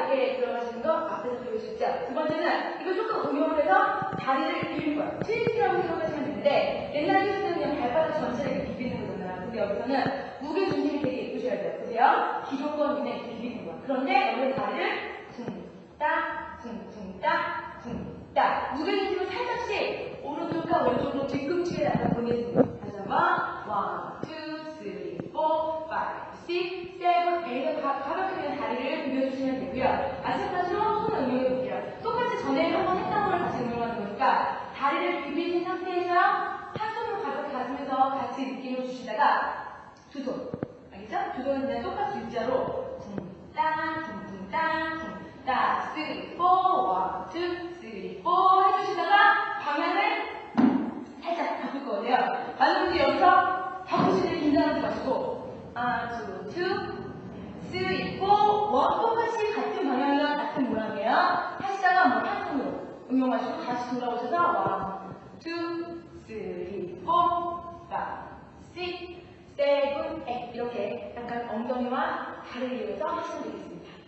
얇게 들어가시는 거 앞에서 보여주자. 두 번째는 이거 조금 응용을 해서 다리를 비비는 거예요. 트위스트라고 생각하시면 되는데 옛날 트위스트는 그냥 발바닥 전체를 비비는 거잖아요. 근데 여기서는 무게 중심이 되게 예쁘셔야 돼요. 그래요? 기존권 이내 비비는 거야. 그런데 원래 다리를 둥딱, 둥둥딱, 둥딱 무게 중심을 살짝씩 오른쪽과 왼쪽으로 뒤꿈치에 나가 보내주는 거예요. 다시 한번 1, 2, 3, 4, 5, 6, 7, 8 이렇게 가볍게 그냥 다리를 되고요. 마찬가지로 손을 응용해 볼게요. 똑같이 전에 한 번 했던 걸 다시 응용하는 거니까 다리를 비비신 상태에서 한 손으로 가볍게 가슴에서 같이 느낌을 주시다가 두 손. 알겠죠? 두 손은 그냥 똑같이 U자로 둥땅, 둥둥땅, 둥땅, 3, 4, 1, 2, 3, 4 해주시다가 방향을 살짝 바꿀 거예요. 만약에 여기서 바꾸시는 긴장하지 마시고 하나, 둘, three, four, 응용하시고 다시 돌아오셔서 one, two, three, four, five, six, seven, eight 이렇게 약간 엉덩이와 다리를 이용해서 하시면 되겠습니다.